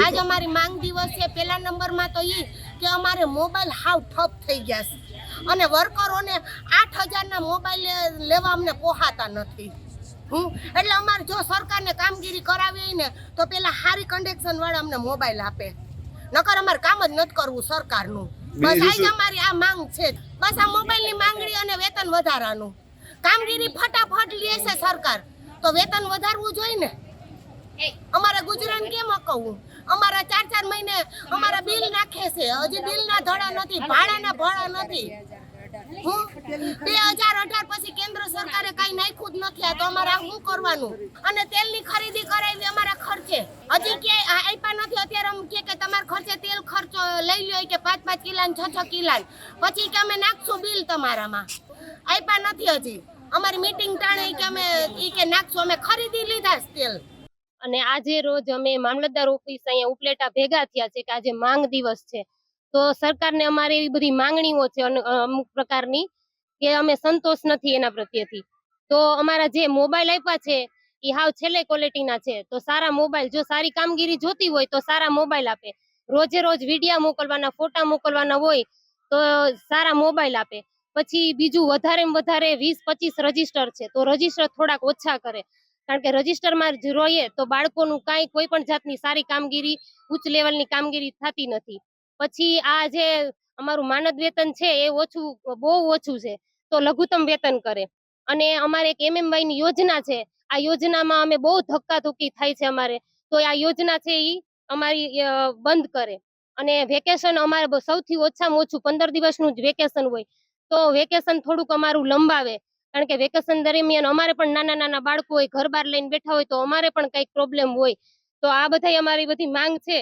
આજ અમારી માંગ દિવસ છે. પહેલા નંબરમાં તો એ કે અમારે મોબાઈલ હાવ ઠપ થઈ ગયા છે. અને વર્કરોને આઠ હજારના મોબાઈલ લેવા અમને પોહાતા નથી. હું? એટલે અમારે જો સરકારને કામગીરી કરાવી ને તો પેલા સારી કન્ડેક્શન વાળા અમને મોબાઈલ આપે. નકર અમારે કામ જ નથી કરવું સરકારનું. બસ આજ અમારી આ માંગ છે. બસ આ મોબાઈલની માંગણી અને વેતન વધારાનું. કામગીરી ફટાફટ લે છે સરકાર. તો વેતન વધારવું જોઈએ ને? અમારે ગુજરાન કેમ અકવવું? અમારા ચાર ચાર મહિને અમારા બિલ નાખે છે. હજી બિલ ના ધડા નથી, ભાડાના ભાડા નથી. બે હજાર અઢાર પછી કેન્દ્ર સરકારે કઈ નાખ્યું જ નથી. તો અમારે શું કરવાનું? અને તેલની ખરીદી કરાવી અમારા ખર્ચે. હજી ક્યાંય આપ્યા નથી. અત્યારે અમે કે કે તમારા ખર્ચે તેલ ખર્ચો લઈ લ્યો. કે પાંચ પાંચ કિલા છ છ કિલા પછી કે અમે નાખશું બિલ તમારામાં. આપ્યા નથી હજી. અમારી મીટિંગ ટાણે કે અમે એ કે નાખશું. અમે ખરીદી લીધા તેલ. અને આજે રોજ અમે મામલતદાર ઓફિસ અહીંયા ઉપલેટા ભેગા થયા છે કે આજે માંગ દિવસ છે. તો સરકારને અમારી એવી બધી માંગણીઓ છે અમુક પ્રકારની કે અમે સંતોષ નથી એના પ્રત્યેથી. તો અમારા જે મોબાઈલ આપ્યા છે, એ હાવ છેલ્લે ક્વોલિટીના છે. તો સારા મોબાઈલ, જો સારી કામગીરી જોતી હોય તો સારા મોબાઈલ આપે. રોજે રોજ વિડીયા મોકલવાના, ફોટા મોકલવાના હોય તો સારા મોબાઈલ આપે. પછી બીજું વધારે વધારે વીસ પચીસ રજિસ્ટર છે. તો રજિસ્ટર થોડાક ઓછા કરે. કારણ કે રજીસ્ટરમાં જ રોઈએ તો બાળકોનું કાંઈ કોઈ પણ જાતની સારી કામગીરી, ઉચ્ચ લેવલની કામગીરી થતી નથી. પછી આ જે અમારું માનદ વેતન છે એ ઓછું, બહુ ઓછું છે, તો લઘુત્તમ વેતન કરે. અને અમારે એક એમએમવાયની યોજના છે, આ યોજનામાં અમે બહુ ધક્કાધુક્કી થાય છે અમારે. તો આ યોજના છે એ અમારી બંધ કરે. અને વેકેશન અમારે સૌથી ઓછામાં ઓછું પંદર દિવસનું જ વેકેશન હોય. તો વેકેશન થોડુંક અમારું લંબાવે. કારણ કે વેકેશન દરમિયાન અમારે પણ નાના નાના બાળકો હોય ઘર બહાર લઈને બેઠા હોય તો અમારે પણ કંઈક પ્રોબ્લેમ હોય. તો આ બધાય અમારી બધી માંગ છે.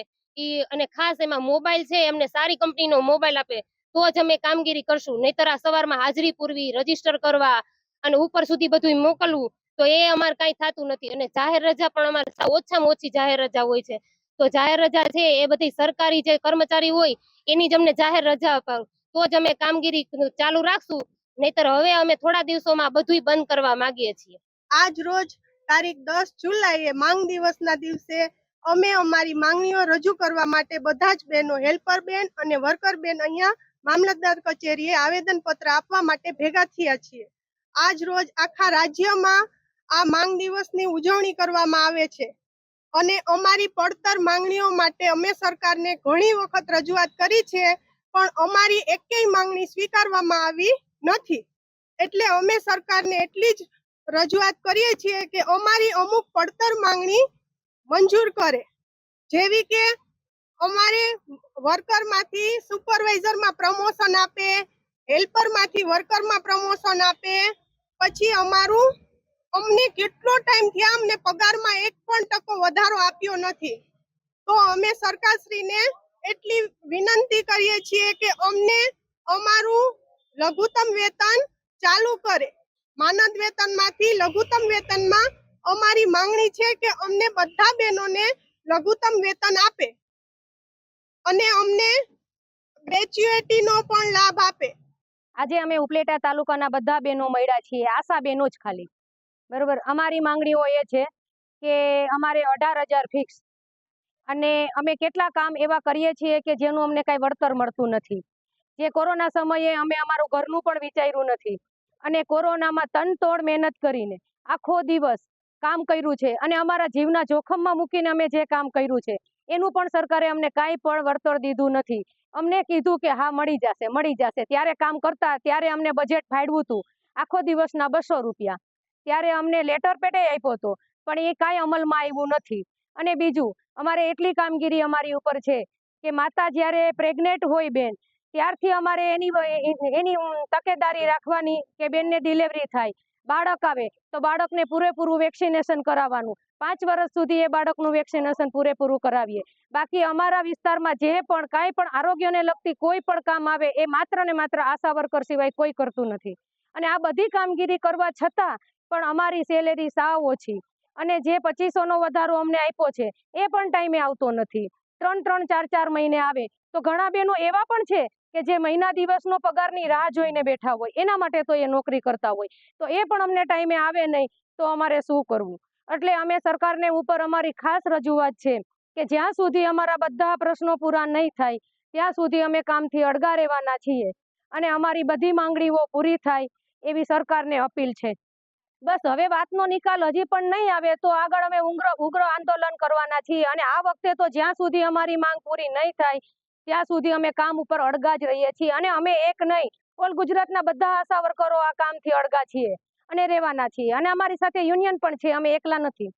અને ખાસ એમાં મોબાઈલ છે, એમને સારી કંપનીનો મોબાઈલ આપે, તો જ અમે કામગીરી કરશું. નહીતર આ સવારમાં હાજરી પૂરવી રજિસ્ટર કરવા અને ઉપર સુધી બધું મોકલવું, તો એ અમારે કાંઈ થતું નથી. અને જાહેર રજા પણ અમારે ઓછામાં ઓછી જાહેર રજા હોય છે. તો જાહેર રજા છે, એ બધી સરકારી જે કર્મચારી હોય, એની જ અમને જાહેર રજા અપાવ. તો જ અમે કામગીરી ચાલુ રાખશું. નહીતર હવે અમે થોડા દિવસોમાં બધુંય બંધ કરવા માંગીએ છીએ. આજ રોજ તારીખ દસ જુલાઈએ માંગ દિવસના દિવસે અમે અમારી માંગણીઓ રજૂ કરવા માટે બધા જ બહેનો હેલ્પર બેન અને વર્કર બેન અહીંયા મામલતદાર કચેરીએ આવેદન પત્ર આપવા માટે ભેગા થયા છીએ. આજ રોજ આખા રાજ્યમાં આ માંગ દિવસની ઉજવણી કરવામાં આવે છે. અને અમારી પડતર માંગણીઓ માટે અમે સરકારને ઘણી વખત રજૂઆત કરી છે, પણ અમારી એકેય માંગણી સ્વીકારવામાં આવી નથી. એટલે અમે સરકારને એટલી જ રજૂઆત કરીએ છીએ કે અમારી અમુક પડતર માંગણી મંજૂર કરે. જેવી કે અમારે વર્કરમાંથી સુપરવાઇઝરમાં પ્રમોશન આપે, હેલ્પરમાંથી વર્કરમાં પ્રમોશન આપે, પછી અમારું અમને કેટલો ટાઈમ થયા અમને પગારમાં એક પણ ટકો વધારો આપ્યો નથી. તો અમે સરકારશ્રીને એટલી વિનંતી કરીએ છીએ કે અમને અમારું લઘુત્તમ વેતન ચાલુ કરે. માનદ વેતનમાંથી લઘુત્તમ વેતનમાં અમારી માંગણી છે કે અમને બધા બહેનોને લઘુત્તમ વેતન આપે અને અમને ગ્રેચ્યુએટીનો પણ લાભ આપે. આજે અમે ઉપલેટા તાલુકાના બધા બહેનો મળ્યા છીએ, આશા બહેનો જ ખાલી. બરોબર? અમારી માંગણીઓ એ છે કે અમારે અઢાર હજાર ફિક્સ અને અમે કેટલા કામ એવા કરીએ છીએ કે જેનું અમને કાંઈ વળતર મળતું નથી. જે કોરોના સમયે અમે અમારું ઘરનું પણ વિચાર્યું નથી. અને કોરોનામાં તનતોડ મહેનત કરીને આખો દિવસ કામ કર્યું છે અને અમારા જીવના જોખમમાં મૂકીને અમે જે કામ કર્યું છે, એનું પણ સરકારે અમને કાંઈ પણ વળતર દીધું નથી. અમને કીધું કે હા, મળી જશે મળી જશે. ત્યારે કામ કરતા, ત્યારે અમને બજેટ ફાડવું હતું. આખો દિવસના બસો રૂપિયા. ત્યારે અમને લેટર પેટે આપ્યો હતો, પણ એ કાંઈ અમલમાં આવ્યું નથી. અને બીજું, અમારે એટલી કામગીરી અમારી ઉપર છે કે માતા જ્યારે પ્રેગ્નેન્ટ હોય બેન ત્યારથી અમારે એની એની તકેદારી રાખવાની કે બેનને ડિલિવરી થાય. બાળક આવે તો બાળકને પૂરેપૂરું વેક્સિનેશન કરાવવાનું. પાંચ વર્ષ સુધી એ બાળકનું વેક્સિનેશન પૂરેપૂરું કરાવીએ. બાકી અમારા વિસ્તારમાં જે પણ કાંઈ પણ આરોગ્યને લગતી કોઈ પણ કામ આવે એ માત્ર ને માત્ર આશા વર્કર સિવાય કોઈ કરતું નથી. અને આ બધી કામગીરી કરવા છતાં પણ અમારી સેલેરી સાવ ઓછી. અને જે પચીસોનો વધારો અમને આપ્યો છે, એ પણ ટાઈમે આવતો નથી. ત્રણ ત્રણ, ચાર ચાર મહિને આવે તો ઘણા બહેનો એવા પણ છે કે જે મહિના દિવસનો પગારની રાહ જોઈને બેઠા હોય, એના માટે તો એ નોકરી કરતા હોય. તો એ પણ અમને ટાઈમે આવે નહીં, તો અમારે શું કરવું? એટલે અમે સરકારને ઉપર અમારી ખાસ રજૂઆત છે કે જ્યાં સુધી અમારા બધા પ્રશ્નો પૂરા નહીં થાય, ત્યાં સુધી અમે કામથી અળગા રહેવાના છીએ અને અમારી બધી માંગણીઓ પૂરી થાય એવી સરકારને અપીલ છે. બસ હવે વાતનો નિકાલ હજી પણ નહીં આવે તો આગળ અમે ઉગ્ર ઉગ્ર આંદોલન કરવાના છીએ અને આ વખતે તો જ્યાં સુધી અમારી માંગ પૂરી નહીં થાય ત્યાં સુધી અમે કામ ઉપર અડગા જ રહીએ છીએ અને અમે એક નહીં, ઓલ ગુજરાતના બધા આશા વર્કરો આ કામથી અડગા છીએ અને રહેવાના છીએ. અને અમારી સાથે યુનિયન પણ છે, અમે એકલા નથી.